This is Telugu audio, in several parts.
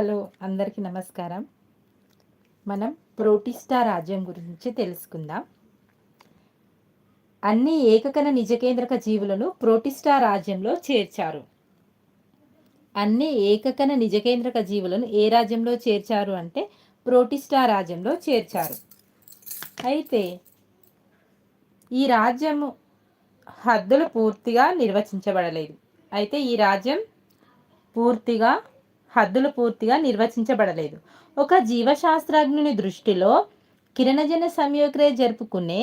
హలో అందరికీ నమస్కారం. మనం ప్రోటిస్టా రాజ్యం గురించి తెలుసుకుందాం. అన్ని ఏకకణ నిజకేంద్రక జీవులను ప్రోటిస్టా రాజ్యంలో చేర్చారు. అన్ని ఏకకణ నిజకేంద్రక జీవులను ఏ రాజ్యంలో చేర్చారు అంటే ప్రోటిస్టా రాజ్యంలో చేర్చారు. అయితే ఈ రాజ్యము హద్దులు పూర్తిగా నిర్వచించబడలేదు. అయితే ఈ రాజ్యం పూర్తిగా హద్దులు పూర్తిగా నిర్వచించబడలేదు. ఒక జీవశాస్త్రజ్ఞుని దృష్టిలో కిరణజన సంయోక్రియ జరుపుకునే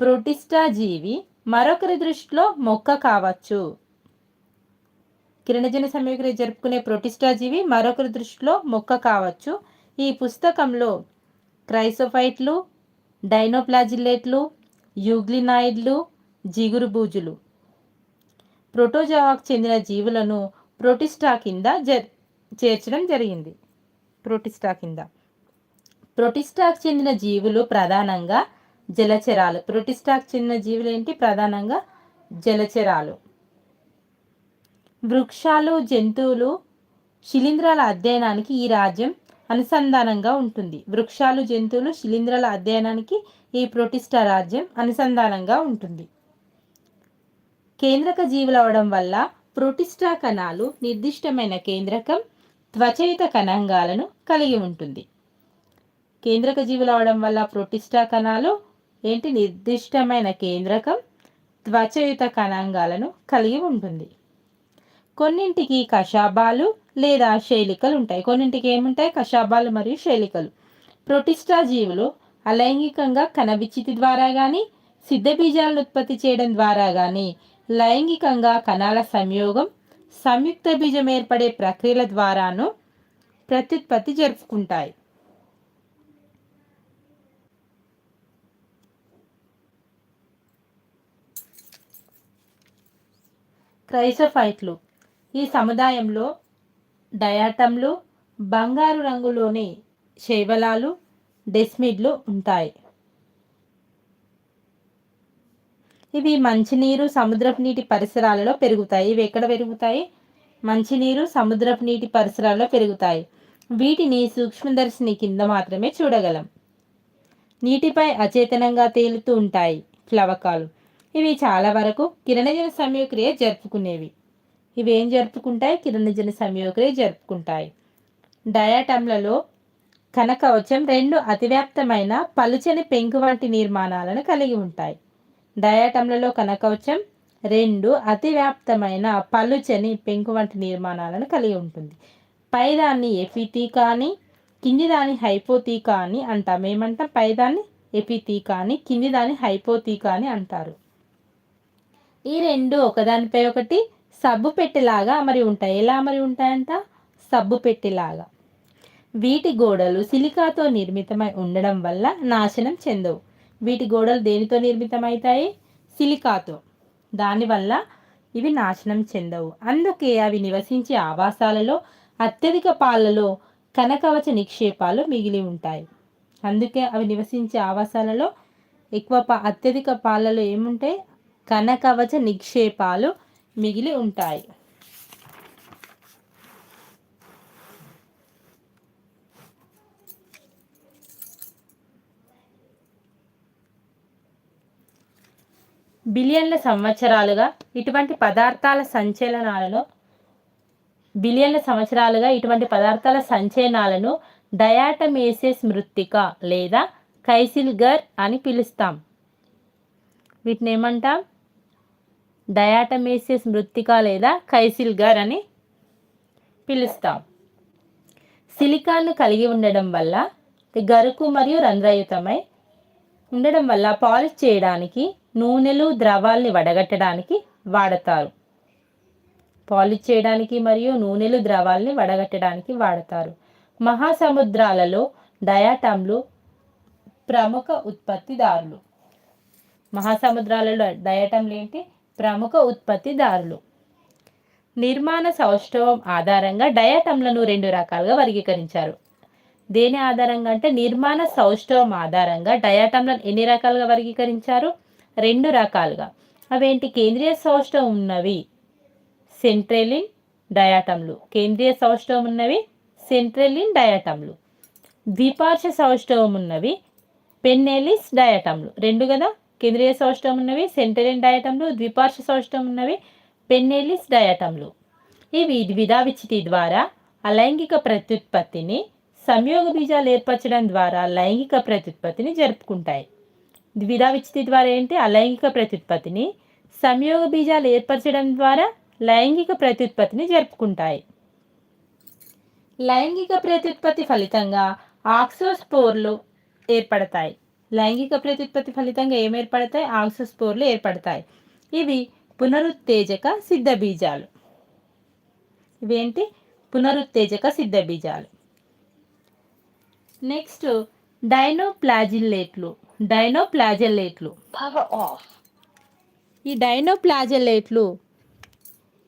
ప్రోటిస్టా జీవి మరొకరి దృష్టిలో మొక్క కావచ్చు. కిరణజన సంయోక్రియ జరుపుకునే ప్రోటిస్టా జీవి మరొకరి దృష్టిలో మొక్క కావచ్చు. ఈ పుస్తకంలో క్రైసోఫైట్లు డైనోప్లాజిలేట్లు యూగ్లినాయిడ్లు జిగురు బూజులు ప్రోటోజోవాకు చెందిన జీవులను ప్రోటిస్టా కింద జర్ చేర్చడం జరిగింది. ప్రోటిస్టా కింద. ప్రోటిస్టాకు చెందిన జీవులు ప్రధానంగా జలచరాలు. ప్రోటిస్టాకు చెందిన జీవులు ఏంటి? ప్రధానంగా జలచరాలు. వృక్షాలు జంతువులు శిలీంధ్రాల అధ్యయనానికి ఈ రాజ్యం అనుసంధానంగా ఉంటుంది. వృక్షాలు జంతువులు శిలీంధ్రాల అధ్యయనానికి ఈ ప్రోటిస్టా రాజ్యం అనుసంధానంగా ఉంటుంది. కేంద్రక జీవులు అవడం వల్ల ప్రోటిస్టా కణాలు నిర్దిష్టమైన కేంద్రకం త్వచయిత కణాంగాలను కలిగి ఉంటుంది. కేంద్రక జీవులు అవడం వల్ల ప్రోటిస్టా కణాలు ఏంటి? నిర్దిష్టమైన కేంద్రకం త్వచయుత కణాంగాలను కలిగి ఉంటుంది. కొన్నింటికి కషాబాలు లేదా శైలికలు ఉంటాయి. కొన్నింటికి ఏముంటాయి? కషాబాలు మరియు శైలికలు. ప్రోటిస్టా జీవులు అలైంగికంగా కణ విచ్చితి ద్వారా కానీ సిద్ధ బీజాలను ఉత్పత్తి చేయడం ద్వారా కానీ లైంగికంగా కణాల సంయోగం సంయుక్త బీజం ఏర్పడే ప్రక్రియల ద్వారాను ప్రత్యుత్పత్తి జరుపుకుంటాయి. క్రైసోఫైట్లు ఈ సముదాయంలో డయాటంలు బంగారు రంగులోని శైవలాలు డెస్మిడ్లు ఉంటాయి. ఇవి మంచినీరు సముద్రపు నీటి పరిసరాలలో పెరుగుతాయి. ఇవి ఎక్కడ పెరుగుతాయి? మంచినీరు సముద్రపు నీటి పరిసరాల్లో పెరుగుతాయి. వీటిని సూక్ష్మదర్శిని కింద మాత్రమే చూడగలం. నీటిపై అచేతనంగా తేలుతూ ఉంటాయి ప్లవకాలు. ఇవి చాలా వరకు కిరణజన సమయక్రియ జరుపుకునేవి. ఇవి ఏం జరుపుకుంటాయి? కిరణజన సమయక్రియ జరుపుకుంటాయి. డయాటమ్లలో కనకవచం రెండు అతివ్యాప్తమైన పలుచని పెంకు వంటి నిర్మాణాలను కలిగి ఉంటాయి. డయాటంలలో కనకవచం రెండు అతివ్యాప్తమైన పలుచని పెంకు వంటి నిర్మాణాలను కలిగి ఉంటుంది. పైదాన్ని ఎఫితీకా అని కింది దాని హైపోతీకా అని అంటాం. ఏమంటాం? పైదాన్ని ఎపితీకా అని కింది దాని హైపోతీకా అని అంటారు. ఈ రెండు ఒకదానిపై ఒకటి సబ్బు పెట్టెలాగా అమరి ఉంటాయి. ఎలా అమరి ఉంటాయంట? సబ్బు పెట్టెలాగా. వీటి గోడలు సిలికాతో నిర్మితమై ఉండడం వల్ల నాశనం చెందవు. వీటి గోడలు దేనితో నిర్మితమవుతాయి? సిలికాతో. దానివల్ల ఇవి నాశనం చెందవు. అందుకే అవి నివసించే ఆవాసాలలో అత్యధిక పాలలో కనకవచ నిక్షేపాలు మిగిలి ఉంటాయి. అందుకే అవి నివసించే ఆవాసాలలో ఎక్కువ పా అత్యధిక పాలలో ఏముంటాయి? కనకవచ నిక్షేపాలు మిగిలి ఉంటాయి. బిలియన్ల సంవత్సరాలుగా ఇటువంటి పదార్థాల సంచలనాలను బిలియన్ల సంవత్సరాలుగా ఇటువంటి పదార్థాల సంచలనాలను డయాటమేసెస్ మృత్తిక లేదా కైసిల్గర్ అని పిలుస్తాం. వీటిని ఏమంటాం? డయాటమేసియస్ మృత్తిక లేదా కైసిల్గర్ అని పిలుస్తాం. సిలికాన్ను కలిగి ఉండడం వల్ల గరుకు మరియు రంధ్రయుతమై ఉండడం వల్ల పాలిష్ చేయడానికి నూనెలు ద్రవాల్ని వడగట్టడానికి వాడతారు. పాలిష్ చేయడానికి మరియు నూనెలు ద్రవాల్ని వడగట్టడానికి వాడతారు. మహాసముద్రాలలో డయాటమ్లు ప్రముఖ ఉత్పత్తిదారులు. మహాసముద్రాలలో డయాటమ్లు ఏంటి? ప్రముఖ ఉత్పత్తిదారులు. నిర్మాణ సౌష్ఠవం ఆధారంగా డయాటమ్లను రెండు రకాలుగా వర్గీకరించారు. దేని ఆధారంగా అంటే నిర్మాణ సౌష్ఠవం ఆధారంగా డయాటమ్లను ఎన్ని రకాలుగా వర్గీకరించారు? రెండు రకాలుగా. అవేంటి? కేంద్రీయ సౌష్టవం ఉన్నవి సెంట్రెలిన్ డయాటమ్లు. కేంద్రీయ సౌష్టవం ఉన్నవి సెంట్రలిన్ డయాటమ్లు. ద్విపార్శ్వ సౌష్టవం ఉన్నవి పెన్నెలిస్ డయాటమ్లు. రెండు కదా? కేంద్రీయ సౌష్ఠవం ఉన్నవి సెంట్రలిన్ డయాటమ్లు ద్విపార్శ్వ సౌష్టం ఉన్నవి పెన్నెలిస్ డయాటమ్లు. ఇవి విధావిచ్చితి ద్వారా అలైంగిక ప్రత్యుత్పత్తిని సంయోగ బీజాలు ఏర్పరచడం ద్వారా లైంగిక ప్రత్యుత్పత్తిని జరుపుకుంటాయి. ద్విధా ద్వారా ఏంటి? అలైంగిక ప్రత్యుత్పత్తిని సంయోగ బీజాలు ఏర్పరచడం ద్వారా లైంగిక ప్రత్యుత్పత్తిని జరుపుకుంటాయి. లైంగిక ప్రత్యుత్పత్తి ఫలితంగా ఆక్సోస్పోర్లు ఏర్పడతాయి. లైంగిక ప్రత్యుత్పత్తి ఫలితంగా ఏం ఏర్పడతాయి? ఆక్సోస్పోర్లు ఏర్పడతాయి. ఇవి పునరుత్తేజక సిద్ధ బీజాలు. ఇవేంటి? పునరుత్తేజక సిద్ధ బీజాలు. నెక్స్ట్ డైనోప్లాజిల్లేట్లు డైనోప్లాజిల్లేట్లు off. ఈ డైనోప్లాజిల్లేట్లు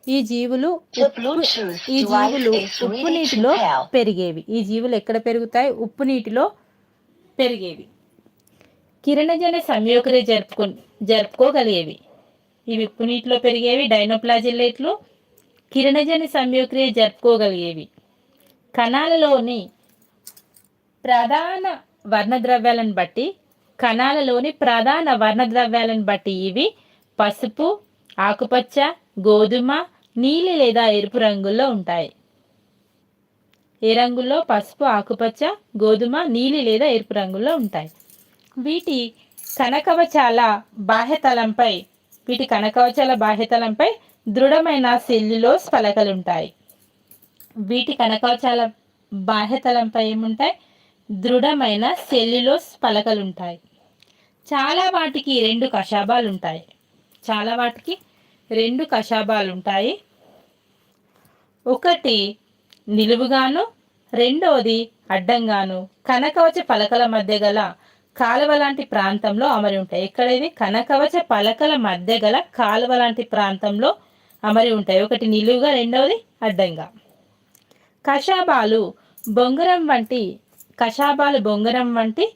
ఈ జీవులు ఈ జీవులు ఉప్పు నీటిలో. పెరిగేవి. ఈ జీవులు ఎక్కడ పెరుగుతాయి? ఉప్పు నీటిలో పెరిగేవి. కిరణజన్య సంయోగక్రియ జరుపుకో జరుపుకోగలిగేవి. ఇవి ఉప్పు నీటిలో పెరిగేవి డైనోప్లాజిల్లేట్లు కిరణజన్య సంయోగక్రియ జరుపుకోగలిగేవి. కణాలలోని ప్రధాన వర్ణద్రవ్యాలను బట్టి కణాలలోని ప్రధాన వర్ణద్రవ్యాలను బట్టి ఇవి పసుపు ఆకుపచ్చ గోధుమ నీలి లేదా ఎరుపు రంగుల్లో ఉంటాయి. ఏ రంగుల్లో? పసుపు ఆకుపచ్చ గోధుమ నీలి లేదా ఎరుపు రంగుల్లో ఉంటాయి. వీటి కనకవచాల బాహ్యతలంపై వీటి కనకవచాల బాహ్యతలంపై దృఢమైన సెల్యులోస్ పలకలు ఉంటాయి. వీటి కనకవచాల బాహ్యతలంపై ఏముంటాయి? దృఢమైన సెల్యులోస్ పలకలు ఉంటాయి. చాలా వాటికి రెండు కషాబాలు ఉంటాయి చాలా వాటికి రెండు కషాబాలు ఉంటాయి ఒకటి నిలువుగాను రెండవది అడ్డంగాను. కనకవచ పలకల మధ్య గల కాలువ లాంటి ప్రాంతంలో అమరి ఉంటాయి. ఎక్కడైతే కనకవచ పలకల మధ్య గల కాలువ లాంటి ప్రాంతంలో అమరి ఉంటాయి. ఒకటి నిలువుగా రెండవది అడ్డంగా. కషాబాలు బొంగరం వంటి కషాబాలు బొంగరం వంటి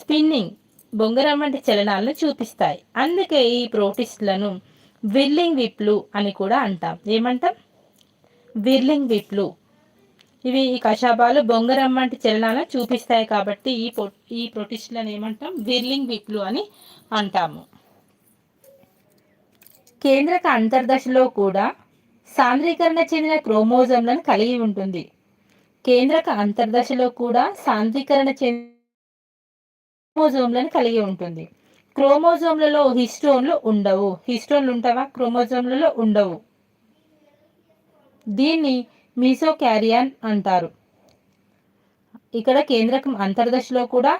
స్పిన్నింగ్ బొంగరం వంటి చలనాలను చూపిస్తాయి. అందుకే ఈ ప్రోటిస్ట్లను విర్లింగ్ విప్లు అని కూడా అంటాం. ఏమంటాం? విర్లింగ్ విప్లు. ఇవి ఈ కషాబాలు బొంగరం వంటి చలనాలను చూపిస్తాయి కాబట్టి ఈ ప్రో ఈ ప్రోటిస్ట్లను ఏమంటాం? విర్లింగ్ విప్లు అని అంటాము. కేంద్రక అంతర్దశలో కూడా సాంద్రీకరణ చెందిన క్రోమోజంలను కలిగి ఉంటుంది. కేంద్రక అంతర్దశలో కూడా సాంద్రీకరణ చెందిన క్రోమోజోమ్లను కలిగి ఉంటుంది. క్రోమోజోమ్లలో హిస్టోన్లు ఉండవు. హిస్టోన్లు ఉంటావా? క్రోమోజోమ్లలో ఉండవు. దీన్ని మీసోక్యారియాన్ అంటారు. ఇక్కడ కేంద్రకం అంతర్దశలో కూడా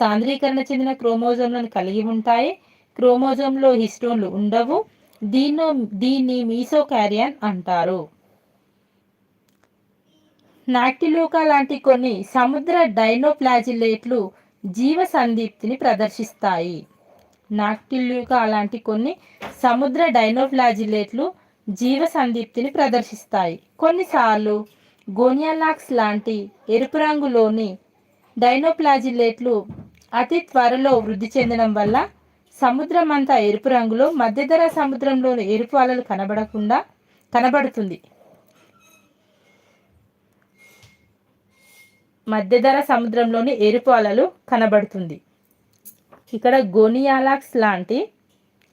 సాంద్రీకరణ చెందిన క్రోమోజోమ్లను కలిగి ఉంటాయి. క్రోమోజోమ్లో హిస్టోన్లు ఉండవు. దీన్ని దీన్ని మీసోక్యారియాన్ అంటారు. నాక్టిలోకా లాంటి కొన్ని సముద్ర డైనోప్లాజిలేట్లు జీవ సందీప్తిని ప్రదర్శిస్తాయి. నాక్టిల్యూకా లాంటి కొన్ని సముద్ర డైనోప్లాజిలేట్లు జీవ సందీప్తిని ప్రదర్శిస్తాయి. కొన్నిసార్లు గోనియాలాక్స్ లాంటి ఎరుపు రంగులోని డైనోప్లాజిలేట్లు అతి త్వరలో వృద్ధి చెందడం వల్ల సముద్రం అంతా ఎరుపు రంగులో మధ్యధర సముద్రంలోని ఎరుపు అలలు కనబడకుండా కనబడుతుంది. మధ్యధర సముద్రంలోని ఎరుపు అలలు కనబడుతుంది. ఇక్కడ గోనియాలాక్స్ లాంటి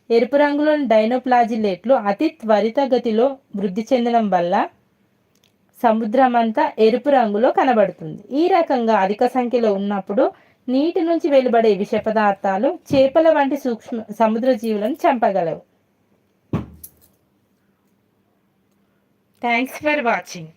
ఎరుపు రంగులోని డైనోప్లాజిలేట్లు అతి త్వరితగతిలో వృద్ధి చెందడం వల్ల సముద్రం అంతా ఎరుపు రంగులో కనబడుతుంది. ఈ రకంగా అధిక సంఖ్యలో ఉన్నప్పుడు నీటి నుంచి వెలువడే విష పదార్థాలు చేపల వంటి సూక్ష్మ సముద్ర జీవులను చంపగలవు. Thanks for watching